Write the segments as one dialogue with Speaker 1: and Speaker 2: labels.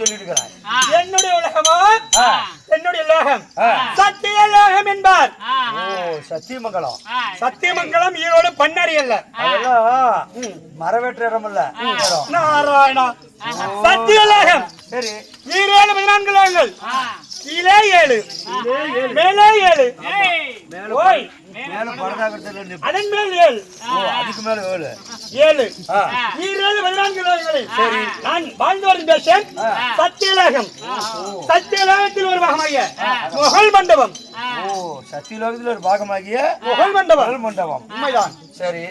Speaker 1: சொல்லிட்டு இருக்கிறாய்
Speaker 2: என்னுடைய உலகமோ. என்னுடைய லோகம். சத்திய லோகம் என்பார்.
Speaker 1: ஓ சத்தியமங்கலம்.
Speaker 2: சத்தியமங்கலம் ஈரோடு பண்ணாரி அல்ல.
Speaker 1: அதெல்லாம் மரவேற்ற இடம் இல்ல.
Speaker 2: நாராயணா. சத்திய லோகம்.
Speaker 1: சரி.
Speaker 2: ஈரேழு பதினான்கு லோகங்கள். கீழே ஏழு. மேலே ஏழு. ஓய். அதன் மேல் ஏழு.
Speaker 1: அதுக்கு மேல ஏழு.
Speaker 2: ஏழு. ஈரேழு பதினான்கு சரி. நான் வாழ்ந்து வரும் சத்தியலோகம். சத்தியலோகத்தில் ஒரு பாகமாகிய முகல் மண்டபம்.
Speaker 1: ஓ சத்தியலோகத்துல ஒரு பாகமாகிய
Speaker 2: முகல் மண்டபம்.
Speaker 1: மண்டபம்.
Speaker 2: உண்மைதான்.
Speaker 1: சரி.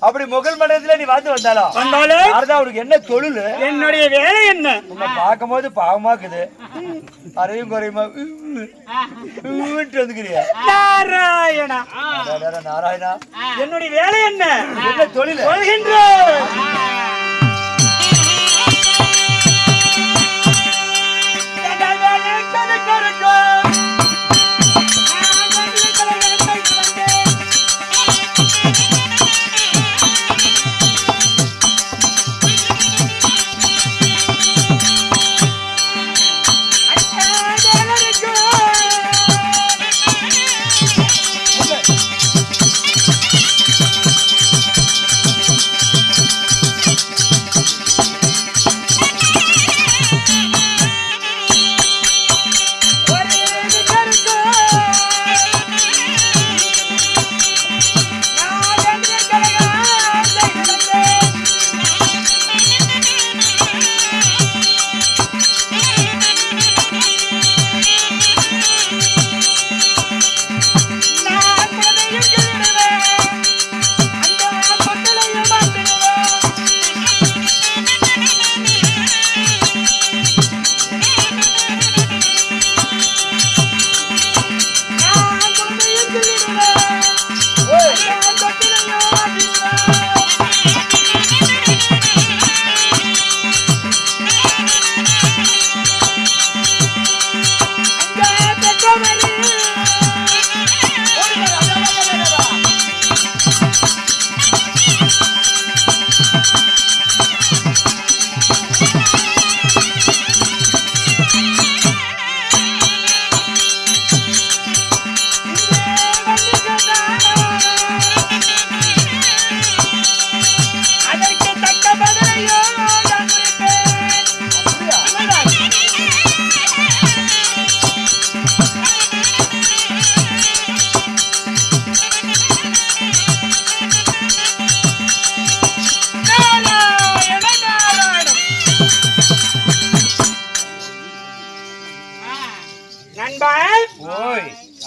Speaker 1: அப்படி முகல் மண்டபத்துல நீ வந்து வந்தாலும்
Speaker 2: வந்தாலே
Speaker 1: யாரதா அவனுக்கு என்ன தொழில்?
Speaker 2: என்னுடைய வேலை என்ன?
Speaker 1: உன்னை பார்க்கும்போது பாவமா இருக்குது அறையும் குறையுமா? வந்துக்கிறிய?
Speaker 2: நாராயணா.
Speaker 1: நாராயணா.
Speaker 2: என்னுடைய வேலை என்ன?
Speaker 1: என்ன தொழில்?
Speaker 2: சொல்கின்றேன் அதற்கு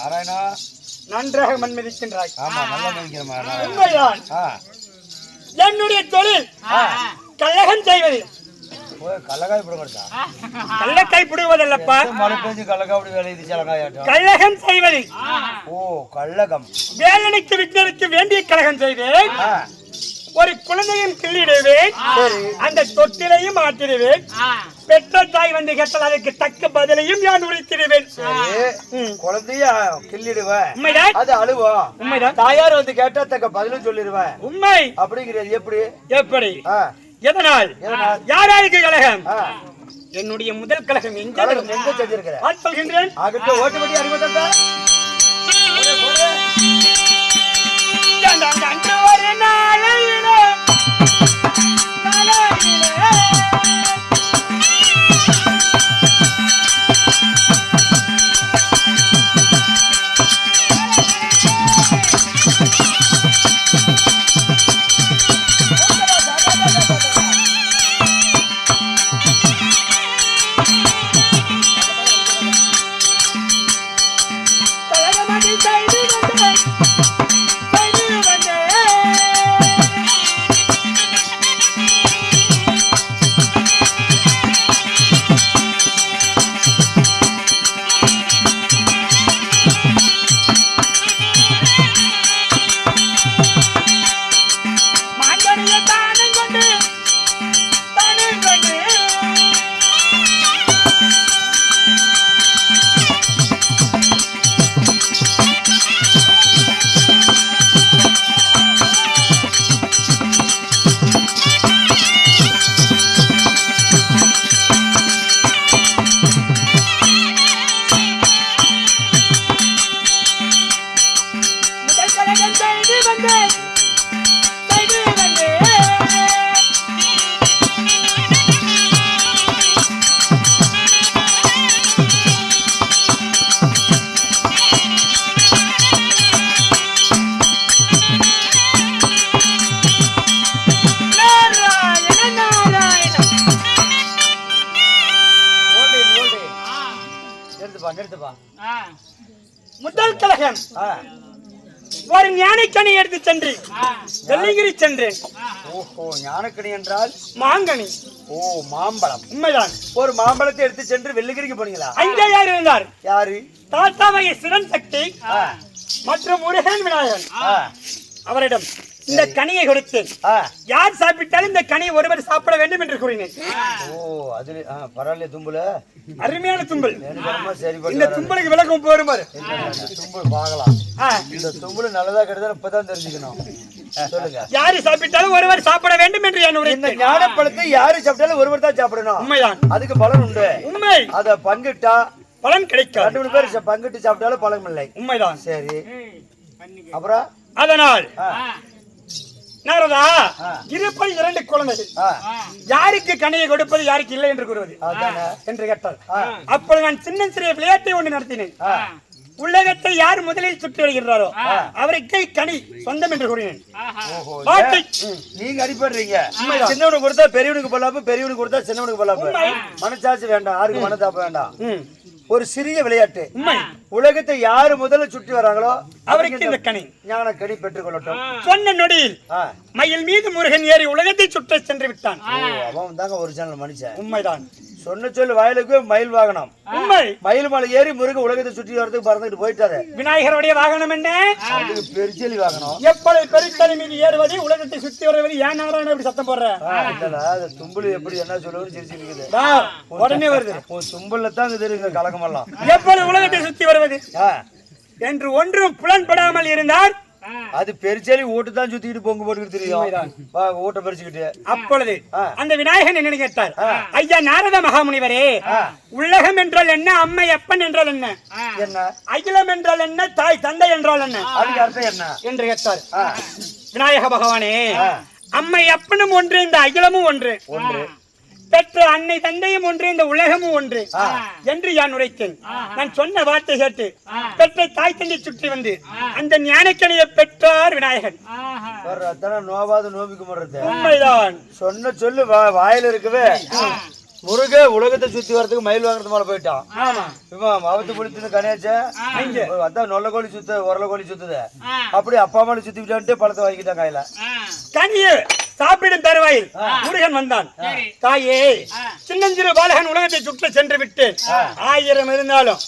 Speaker 2: நாராயணா. நன்றாக மன்மதிக்கின்றாய்
Speaker 1: ஆமா நல்லா நாராயணா.
Speaker 2: உண்மைதான். என்னுடைய தொழில். கள்ளகம் செய்வது.
Speaker 1: ஓய் கள்ளக்காய் போட கொடுத்தா?
Speaker 2: கள்ளக்காய் பிடுவதல்லப்பா
Speaker 1: மழை பெஞ்சு கள்ளக்காய் அப்படி வேலை இது சலங்காயாட்டம்
Speaker 2: கள்ளகம் செய்வது.
Speaker 1: ஓ கள்ளகம்
Speaker 2: வேலனுக்கு விக்னனுக்கு வேண்டிய கழகம் செய்வேன்.
Speaker 1: ஆ.
Speaker 2: ஒரு குழந்தையும் கிள்ளிடுவேன் அந்த தொட்டிலையும் மாற்றிடுவேன் பெற்ற தாய் வந்து கேட்டால் அதற்கு தக்க பதிலையும் நான் உரைத்திடுவேன்.
Speaker 1: குழந்தைய கிள்ளிடுவேன்
Speaker 2: உண்மைதான்.
Speaker 1: அது அழுவோம்
Speaker 2: உண்மைதான்.
Speaker 1: தாயார் வந்து கேட்டா தக்க பதிலும் சொல்லிடுவேன்
Speaker 2: உண்மை.
Speaker 1: அப்படிங்கிறது எப்படி?
Speaker 2: எப்படி? எதனால்? யாராருக்கு கழகம்? என்னுடைய முதல் கழகம் எங்கே
Speaker 1: கலகம் எங்க செஞ்சிருக்கிற?
Speaker 2: ஆட் சொல்கின்றேன்
Speaker 1: ஆகிட்ட
Speaker 2: ஒரு ஞானக்கனி எடுத்து சென்று வெள்ளிகிரி சென்றேன்
Speaker 1: ஓஹோ ஞானக்கணி என்றால்?
Speaker 2: மாங்கனி.
Speaker 1: ஓ மாம்பழம்.
Speaker 2: உண்மைதான்.
Speaker 1: ஒரு மாம்பழத்தை எடுத்து சென்று வெள்ளிகிரிக்கு போனீங்களா?
Speaker 2: அங்கே யார் இருந்தார்?
Speaker 1: யாரு?
Speaker 2: தாத்தாமைய சிவன் சக்தி மற்றும் முருகன் விநாயகன். அவரிடம் இந்த கனியை கொடுத்தேன். யார் சாப்பிட்டாலும் இந்த கனியை ஒருவர் சாப்பிட வேண்டும் என்று கூறினேன்.
Speaker 1: ஓ அதுல ஆ, பரவாயில்ல தும்புல.
Speaker 2: அருமையான தும்பல். இந்த. தும்பலுக்கு விளக்கம் போரும் பாரு.
Speaker 1: தும்புல் பார்க்கலாம். இந்த தும்புல நல்லதா கெடுதா இப்பதான் தெரிஞ்சுக்கணும்.
Speaker 2: யாரு சாப்பிட்டாலும் ஒருவர் சாப்பிட வேண்டும் என்று என்
Speaker 1: இந்த ஞானப்பழத்தை யாரு சாப்பிட்டாலும் ஒருவர் தான் சாப்பிடணும்.
Speaker 2: உண்மைதான்.
Speaker 1: அதுக்கு பலன் உண்டு.
Speaker 2: உண்மை.
Speaker 1: அத பங்கிட்டா
Speaker 2: பலன் கிடைக்காது.
Speaker 1: ரெண்டு மூணு பேர் பங்கிட்டு சாப்பிட்டாலும் பலன் இல்லை.
Speaker 2: உண்மைதான்.
Speaker 1: சரி. அப்புறம்?
Speaker 2: அதனால் நாரதா. இருப்பது இரண்டு குழந்தைகள். யாருக்கு கனியை கொடுப்பது யாருக்கு இல்லை என்று கூறுவது?
Speaker 1: அதானே.
Speaker 2: என்று கேட்டார்.
Speaker 1: ஆ,
Speaker 2: அப்பொழுது நான் சின்ன சிறிய விளையாட்டை ஒன்று நடத்தினேன். உலகத்தை யார் முதலில் சுற்றி வருகின்றாரோ அவருக்கு கனி சொந்தம் என்று கூறினேன்.
Speaker 1: நீங்க அடிபடுறீங்க. சின்னவனுக்கு கொடுத்தா பெரியவனுக்கு பொல்லாப்பு பெரியவனுக்கு கொடுத்தா சின்னவனுக்கு பொல்லாப்பு.
Speaker 2: உண்மை.
Speaker 1: மனச்சாட்சி வேண்டாம். யாருக்கு மனத்தாப்ப வேண்டாம். ஒரு சிறிய விளையாட்டு.
Speaker 2: உண்மை.
Speaker 1: உலகத்தை யாரு முதல்ல சுற்றி வராங்களோ
Speaker 2: அவருக்கு இந்த கனி.
Speaker 1: ஞான கனி பெற்றுக் கொள்ளட்டும்.
Speaker 2: சொன்ன நொடியில். மயில் மீது முருகன் ஏறி உலகத்தை சுற்ற சென்று விட்டான்.
Speaker 1: அவன் தாங்க ஒரிஜினல் மனுஷன்.
Speaker 2: உண்மைதான்.
Speaker 1: சொன்ன சொல்லு வயலுக்கு மயில் வாகனம்.
Speaker 2: உண்மை.
Speaker 1: மயில் மலை ஏறி முருக உலகத்தை சுற்றி வரதுக்கு பறந்துட்டு போயிட்டாரு.
Speaker 2: விநாயகருடைய வாகனம் என்ன?
Speaker 1: பெருச்செலி வாகனம்.
Speaker 2: எப்பொழுது பெருத்தலை மீது ஏறுவது உலகத்தை சுத்தி வருவது? ஏன் நாராயணன் இப்படி சத்தம் போடுற?
Speaker 1: இல்லடா, அது தும்புலு எப்படி என்ன சொல்லுவது சிரிச்சு இருக்குது.
Speaker 2: உடனே வருது.
Speaker 1: உன் தும்புல தான் இது இருக்குங்க கலக்கமெல்லாம்.
Speaker 2: எப்பொழுது உலகத்தை சுத்தி வருவது? என்று ஒன்றும் புலன்படாமல் இருந்தார்
Speaker 1: அது பெருச்செலி ஓட்டு தான் சுத்திக்கிட்டு பொங்கு போட்டுக்கிட்டு தெரியும். ஓட்டை பறிச்சுக்கிட்டு.
Speaker 2: அப்பொழுது. அந்த விநாயகன் என்ன கேட்டார். ஐயா நாரத மகாமுனிவரே உலகம் என்றால் என்ன அம்மை அப்பன் என்றால் என்ன?
Speaker 1: என்ன?
Speaker 2: அகிலம் என்றால் என்ன தாய் தந்தை என்றால் என்ன?
Speaker 1: அதுக்கு அர்த்தம் என்ன?
Speaker 2: என்று கேட்டார். விநாயக பகவானே. அம்மை அப்பனும் ஒன்று இந்த அகிலமும் ஒன்று.
Speaker 1: ஒன்று.
Speaker 2: பெற்ற அன்னை தந்தையும் ஒன்று இந்த உலகமும் ஒன்று என்று நான் உரைத்தேன். நான் சொன்ன வார்த்தை கேட்டு பெற்ற தாய் தந்தை சுற்றி வந்து அந்த ஞானக்கணியை பெற்றார் விநாயகன்.
Speaker 1: நோவாது நோம்பி கும்பிடுறது.
Speaker 2: உண்மைதான்.
Speaker 1: சொன்ன சொல்லு வாயில இருக்கவே. முருக உலகத்தை சுத்தி வரதுக்கு மயில் வாங்குறது மேல போயிட்டான். இவன் அவத்து பிடிச்சது கணேச்ச அதான் நொல்ல கோழி சுத்த உரல கோழி சுத்துது. அப்படி அப்பா அம்மாவை சுத்தி விட்டான்ட்டு பழத்தை வாங்கிட்டான் கையில.
Speaker 2: கனிய சாப்பிடும் தருவாயில் முருகன் வந்தான். தாயே சின்னஞ்சிறு பாலகன் உலகத்தை சுற்ற சென்று விட்டு ஆயிரம் இருந்தாலும்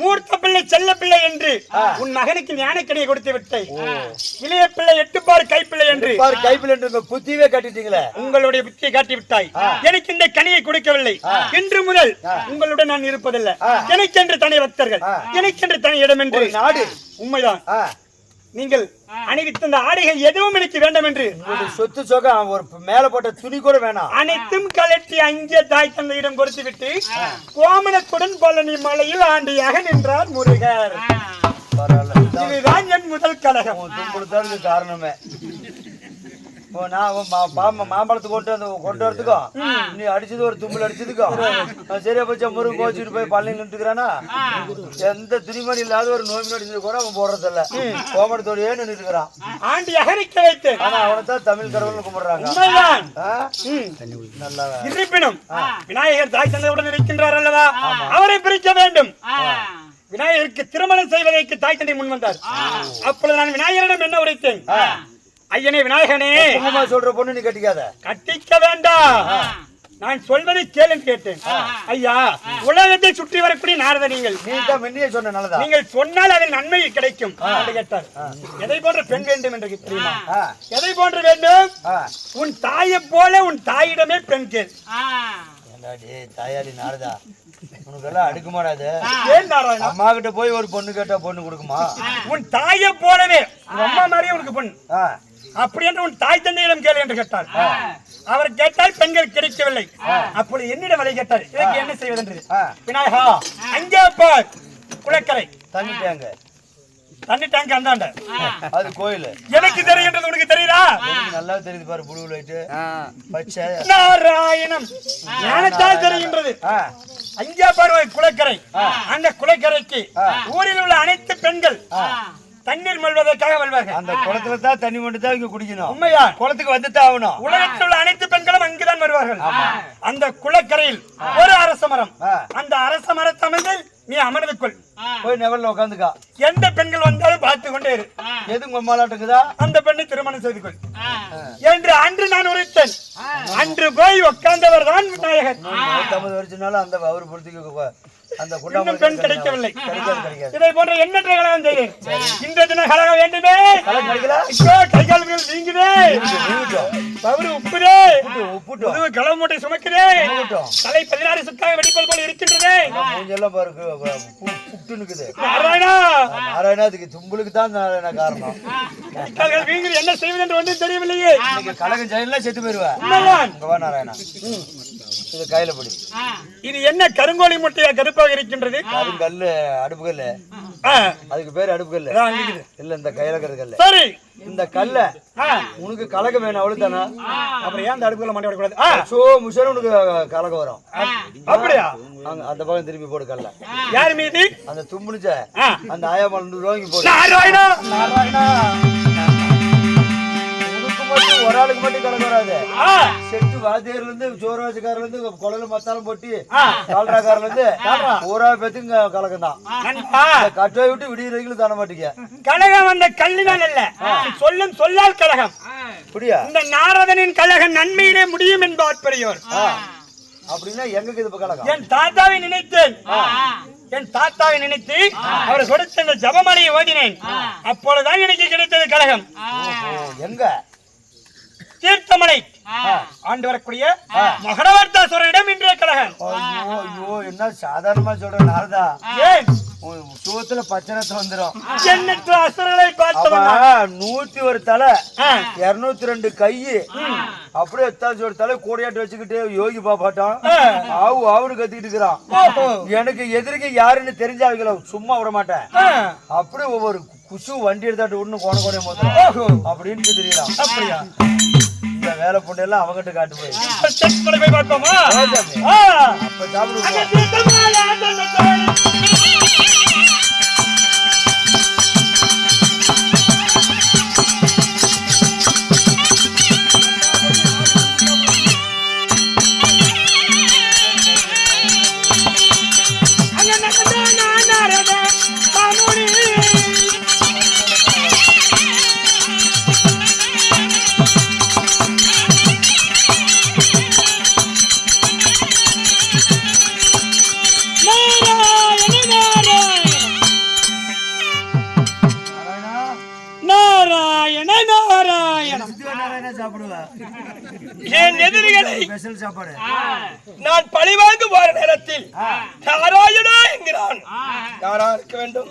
Speaker 2: மூர்த்த பிள்ளை செல்ல பிள்ளை என்று உன் மகனுக்கு ஞானக்கனியை கொடுத்து விட்டேன். இளைய பிள்ளை எட்டுப்பார் கைப்பிள்ளை என்று
Speaker 1: பாரு கைப்பில் என்று குத்தியவே கட்டிட்டீங்களே.
Speaker 2: உங்களுடைய புத்தியை காட்டி விட்டாய். எனக்கு இந்த கனியை கொடுக்கவில்லை. இன்று முதல் உங்களுடன் நான் இருப்பதில்லை. எனக்கென்று தனி பக்தர்கள் எனக்கென்று தனி இடம் என்று
Speaker 1: நாடு.
Speaker 2: உண்மைதான். நீங்கள் அணிவித்த இந்த ஆடைகள் எதுவும் எனக்கு வேண்டும் என்று.
Speaker 1: ஒரு சொத்து சொகம் அவன் ஒரு மேல போட்ட துணி கூட வேணாம்.
Speaker 2: அனைத்தும் கலட்டி அங்கே தாய் தந்தையிடம் கொடுத்து விட்டு கோமணத்துடன் பழனி மலையில் ஆண்டியாக நின்றார் முருகர். இதுதான் என் முதல் கழகம்.
Speaker 1: காரணமே. இப்போ நான் உன் மா- பாம- மாம்பழத்தை கொண்டு வந்து கொண்டு வரதுக்கும் நீ அடிச்சது ஒரு தும்பல் அடிச்சதுக்கும் நான் சரியா போச்சா முருகன் கோச்சிட்டு போய் பள்ளியில் நின்றுக்கிறானா எந்த துணிமணி இல்லாத ஒரு நோய் நடிச்சது கூட அவன் போடுறதில்ல. கோமடத்தோடயே நின்றுட்டு இருக்கிறான்
Speaker 2: நிற்க வைத்தேன்
Speaker 1: ஆனா அவனை தான் தமிழ் கடவுள்னு கும்பிடுறாங்க.
Speaker 2: இருப்பினும் விநாயகர் தாய் தந்தையுடன் இருக்கின்றார் அல்லவா? அவரை பிரிக்க வேண்டும். விநாயகருக்கு திருமணம் செய்வதற்கு தாய் தந்தை முன் வந்தார். அப்பொழுது நான் விநாயகரிடம் என்ன உரைத்தேன்? ஐயனே விநாயகனே.
Speaker 1: சும்மா சொல்ற பொண்ணு நீ கட்டிக்காத.
Speaker 2: கட்டிக்க வேண்டாம். நான் சொல்வதை கேளுன்னு கேட்டேன். ஐயா உலகத்தை சுற்றி வரக்கூடிய நாரத நீங்கள்.
Speaker 1: நீ தான் முன்னையே சொன்ன நல்லதா?
Speaker 2: நீங்கள் சொன்னால் அதில் நன்மை கிடைக்கும். கேட்டார். எதை போன்ற பெண் வேண்டும் என்று தெரியுமா? எதை போன்று வேண்டும். உன் தாயை போல உன் தாயிடமே பெண் கேள்.
Speaker 1: தாயாடி நாரதா? உனக்கெல்லாம்
Speaker 2: ஏன் நாராயணா?
Speaker 1: அம்மா கிட்ட போய் ஒரு பொண்ணு கேட்டா பொண்ணு கொடுக்குமா?
Speaker 2: உன் தாயை போலவே உன் அம்மா மாதிரியே உனக்கு பொண்ணு. அப்படி என்று உன் தாய் தந்தையிடம் கேள் என்று கேட்டார் அவர் கேட்டால் பெண்கள் கிடைக்கவில்லை. அப்பொழுது என்னிடம் வழி கேட்டார். இதற்கு என்ன செய்வதென்று. விநாயகா அங்கே பார் குளக்கரை.
Speaker 1: தண்ணி டேங்க
Speaker 2: தண்ணி டேங்க் அந்தாண்ட
Speaker 1: அது கோயில்.
Speaker 2: எனக்கு தெரிகின்றது உனக்கு தெரியுதா?
Speaker 1: நல்லா தெரியுது பாரு புழு லைட்டு பச்சை.
Speaker 2: நாராயணம். ஞானத்தால் தெரிகின்றது. அங்கே பார் குளக்கரை. அந்த குளக்கரைக்கு ஊரில் உள்ள அனைத்து பெண்கள் தண்ணீர் மல்வதற்காக வருவார்கள்
Speaker 1: அந்த குளத்துல தான் தண்ணி மட்டும் தான் இங்க குடிக்கணும்.
Speaker 2: உண்மையா?
Speaker 1: குளத்துக்கு வந்து தான் ஆகணும்.
Speaker 2: உலகத்தில் உள்ள அனைத்து பெண்களும் அங்குதான் வருவார்கள். அந்த குளக்கரையில் ஒரு அரச மரம். அந்த அரச மரத்தமிழில் நீ அமர்ந்து கொள்.
Speaker 1: போய் நெவல்ல உட்காந்துக்கா
Speaker 2: எந்த பெண்கள் வந்தாலும் பார்த்து கொண்டே இரு.
Speaker 1: எது உங்க அம்மாலாட்டுக்குதா
Speaker 2: அந்த பெண்ணை திருமணம் செய்து கொள். என்று அன்று நான் உரைத்தேன். அன்று போய் உட்கார்ந்தவர் தான் விநாயகர்.
Speaker 1: நூத்தம்பது வருஷம்னாலும் அந்த அவர் பொறுத்துக்கு அந்த
Speaker 2: இன்னும் பெண் கிடைக்கவில்லை. இதை போன்ற எண்ணற்ற கழகம் செய்தேன் இந்த தின கழகம் வேண்டுமே.
Speaker 1: கலக்கு கிடைக்கல
Speaker 2: ஐயோ, கை கால்கள் வீங்குதே.
Speaker 1: நீங்கட்டும்
Speaker 2: பவுரு உப்புதே. முதுகு களவு மூட்டை
Speaker 1: உப்புட்டோம்
Speaker 2: தலை பதினாறு சுத்தாக வெடிப்பது போல இருக்கின்றதே.
Speaker 1: மூஞ்செல்லாம் பாருக்கு புட்டு நிக்குது.
Speaker 2: நாராயணா.
Speaker 1: நாராயணா அதுக்கு தும்பலுக்கு தான் நாராயணா காரணம்.
Speaker 2: கை கால்கள் வீங்குது. என்ன செய்வது என்று ஒன்றும் தெரியவில்லையே.
Speaker 1: கலகம் ஜெயிலாம் செத்து போயிருவா நாராயணா. இது கையில பிடி.
Speaker 2: இது என்ன கருங்கோழி முட்டையா கருப்பாக இருக்கின்றது
Speaker 1: கருங்கல்லு அடுப்பு கல்லு.
Speaker 2: ஆ,
Speaker 1: அதுக்கு பேர் அடுப்பு கல்லு.
Speaker 2: இருக்குது.
Speaker 1: இல்ல இந்த கையில கல்லு.
Speaker 2: சரி.
Speaker 1: இந்த கல்ல உனக்கு கலகம் வேணும் அவ்வளவு தானே
Speaker 2: அப்புறம் ஏன் அந்த அடுப்புல மாட்டி விடக்கூடாது
Speaker 1: சோ முஷன் உனக்கு கலகம் வரும்.
Speaker 2: அப்படியா?
Speaker 1: அந்த பக்கம் திருப்பி போடு கல்ல.
Speaker 2: யார் மீது?
Speaker 1: அந்த தும்புனுச்ச. அந்த ஆயாமல் நூறு ரூபாய்க்கு போடு. மட்டும் ஒரு ஆளுக்கு மட்டும் கலகம் வராது. செட்டு வாத்தியார்ல இருந்து சோறு வச்சுக்காரல இருந்து குழல மசாலம் போட்டு கால்ராக்காரல இருந்து ஊரா பேத்துக்கு கலக்கம் தான்.
Speaker 2: நண்பா
Speaker 1: கட்டுவை விட்டு விடிய வரைக்கும் தான மாட்டீங்க?
Speaker 2: கழகம் அந்த கல்லினால் அல்ல சொல்லும் சொல்லால் கழகம் இந்த நாரதனின் கழகம் நன்மையிலே முடியும் என்பார் பெரியோர்.
Speaker 1: அப்படின்னா எங்க இது
Speaker 2: என் தாத்தாவை நினைத்தேன். என் தாத்தாவை நினைத்து அவர் கொடுத்த இந்த ஜபமலையை ஓதினேன். அப்பொழுதுதான் எனக்கு கிடைத்தது கழகம்
Speaker 1: எங்க?
Speaker 2: தீர்த்தமலை. ஆண்டு வரக்கூடிய மகரவர்த்தாசுரனிடம் இன்றைய கழகம்
Speaker 1: ஐயோ ஐயோ என்ன சாதாரணமா சொல்ற நாரதா?
Speaker 2: ஏன்
Speaker 1: உன் சுகத்துல பச்சனத்தை வந்துரும்.
Speaker 2: எண்ணற்ற அசுரர்களை பார்த்தவன்?
Speaker 1: நூத்தி ஒரு தலை. இருநூத்தி ரெண்டு கை. அப்படியே எத்தாச்சு ஒரு தலை கூடையாட்டு வச்சுக்கிட்டு யோகி பாப்பாட்டம் ஆவு ஆவுன்னு கத்திக்கிட்டு இருக்கிறான். எனக்கு எதிர்க்க யாருன்னு தெரிஞ்சாவிக்கல சும்மா விட மாட்டேன். அப்படியே ஒவ்வொரு குசு வண்டி எடுத்தாட்டு ஒண்ணு கோண கோண மோதும் அப்படின்னு தெரியலாம்
Speaker 2: அப்படியா?
Speaker 1: இந்த வேலை பொண்ணெல்லாம் அவங்கிட்ட காட்டு போய்.
Speaker 2: செக் பண்ணி போய் பார்ப்போமா?
Speaker 1: அப்ப சாப்பிடுவோம் ஸ்பெஷல் சாப்பாடு.
Speaker 2: நான் பழிவாங்க போற நேரத்தில் நாராயணா என்கிறான். யாரா இருக்க வேண்டும்?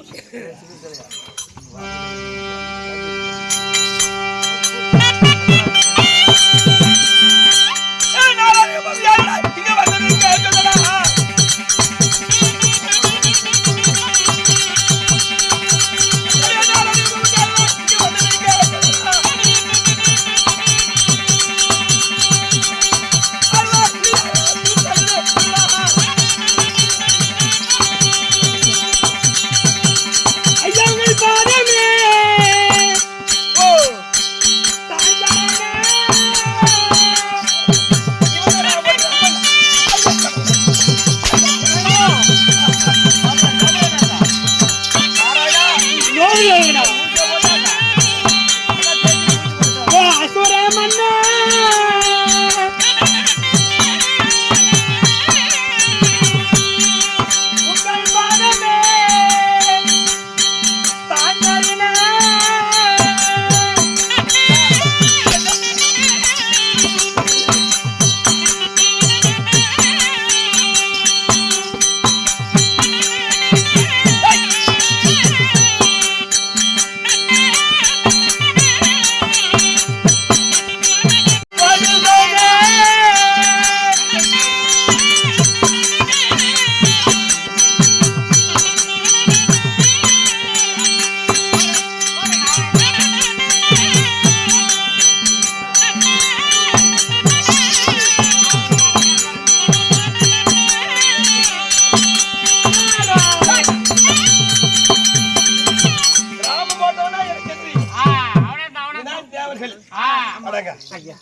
Speaker 2: அடங்க.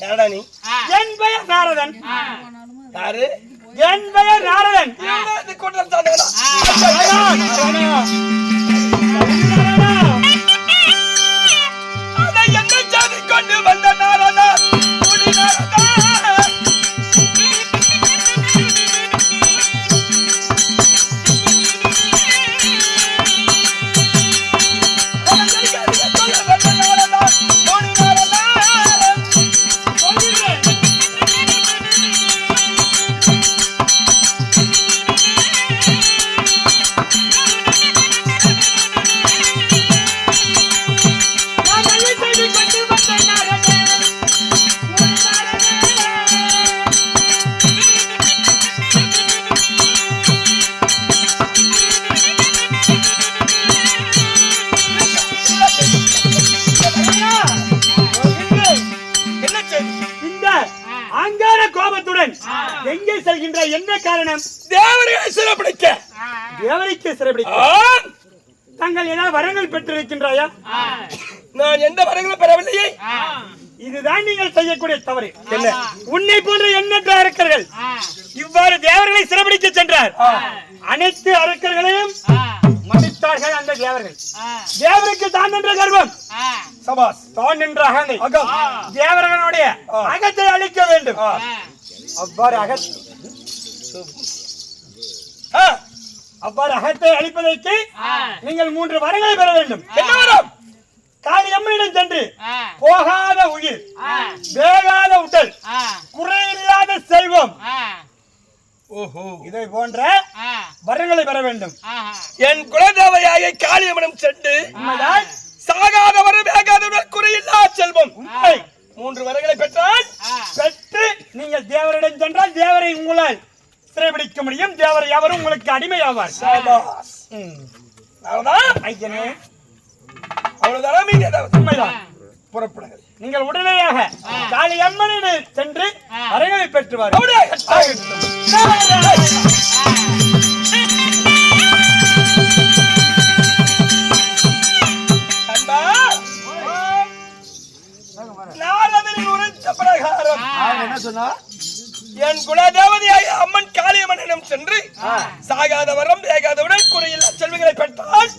Speaker 2: யாரடா நீ? என் பெயர் நாரதன். யாரு? என் பெயர் நாரதன்
Speaker 3: கொண்டு
Speaker 2: சிறைபிடிக்க தாங்கள் ஏதாவது வரங்கள் பெற்றிருக்கின்றாயா?
Speaker 3: நான் எந்த வரங்களும் பெறவில்லையே.
Speaker 2: இதுதான் நீங்கள் செய்யக்கூடிய தவறு. என்ன? உன்னை போன்ற எண்ணற்ற அரக்கர்கள் இவ்வாறு தேவர்களை சிறைபிடிக்க சென்றார். அனைத்து அரக்கர்களையும் மடித்தார்கள் அந்த தேவர்கள். தேவருக்கு தான் என்ற கர்வம்.
Speaker 3: சபாஸ்.
Speaker 2: தான் என்ற அகந்தை.
Speaker 3: அகம்.
Speaker 2: தேவர்களுடைய அகத்தை அழிக்க வேண்டும். அவ்வாறு அக
Speaker 3: ஆ,
Speaker 2: அவ்வாறு அகத்தை அழிப்பதற்கு நீங்கள் மூன்று வரங்களை பெற வேண்டும்.
Speaker 3: என்ன வரம்?
Speaker 2: காளியம்மனிடம் சென்று போகாத உயிர் வேகாத உடல் குறையில்லாத செல்வம்.
Speaker 3: ஓஹோ.
Speaker 2: இதை போன்ற வரங்களை பெற வேண்டும்.
Speaker 3: என் குலதேவையாக காளியம்மனம் சென்று
Speaker 2: உண்மைதான்.
Speaker 3: சாகாதவரும் வேகாதவரும் குறையில்லா செல்வம்.
Speaker 2: உண்மை.
Speaker 3: மூன்று வரங்களை பெற்றால்
Speaker 2: பெற்று நீங்கள் தேவரிடம் சென்றால் தேவரை உங்களால் சிறைபிடிக்க முடியும். தேவர் எவரும் உங்களுக்கு அடிமையாவார். ஐயனே.
Speaker 3: அவ்வளவுதானா. புறப்படுங்கள்
Speaker 2: நீங்கள் உடனடியாக காளியம்மனிடம் சென்று வரங்களை பெற்றுவார்.
Speaker 3: நாரதனின் உரைத்த பிரகாரம்.
Speaker 1: அவன் என்ன சொன்னா
Speaker 3: என் காளியம்மனிடம் சென்று சாகாத வரம் வேகாதவுடன் குறையில்லா செல்வங்களை பெற்றால்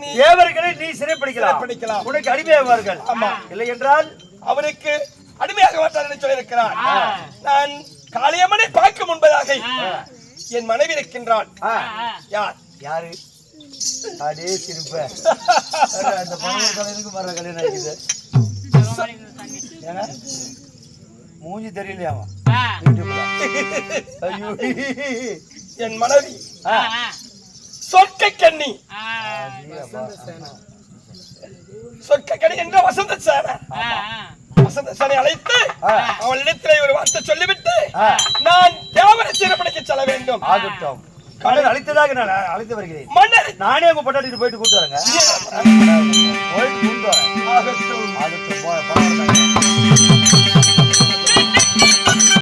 Speaker 3: நீ
Speaker 1: தேவர்களை நீ சிறைப்பிடிக்கலாம்.
Speaker 3: சிறைப்பிடிக்கலாம்.
Speaker 1: உனக்கு அடிமையாவார்கள்
Speaker 3: ஆமா.
Speaker 1: இல்லை என்றால்?
Speaker 3: அவருக்கு அடிமையாக மாட்டார் என்று சொல்லியிருக்கிறார். நான் காளியம்மனை பார்க்க முன்பதாக என் மனைவி இருக்கின்றான்
Speaker 1: ஆ,
Speaker 3: யார்?
Speaker 1: யாரு? அடே சிரிப்ப அந்த கல்யாணுக்கு வர கல்யாணம் இருக்குது? மூஞ்சி தெரியலையாமா. ஐயோ
Speaker 3: என் மனைவி. சொர்க்க கண்ணி. சொர்க்க கண்ணி என்ற வசந்த சேன. வசந்த சேனை அழைத்து. அவளிடத்திலே ஒரு வார்த்தை சொல்லிவிட்டு நான் தேவரை சிறப்படைக்க செல்ல வேண்டும்.
Speaker 1: ஆகட்டும். கடல் அழைத்ததாக நான் அழைத்து வருகிறேன்.
Speaker 3: மன்னர்
Speaker 1: நானே உங்க பொட்டாட்டிட்டு போயிட்டு கூட்டு வரேங்க. போயிட்டு கூட்டு வரேன்.
Speaker 3: ஆகட்டும்.
Speaker 1: ஆகட்டும்.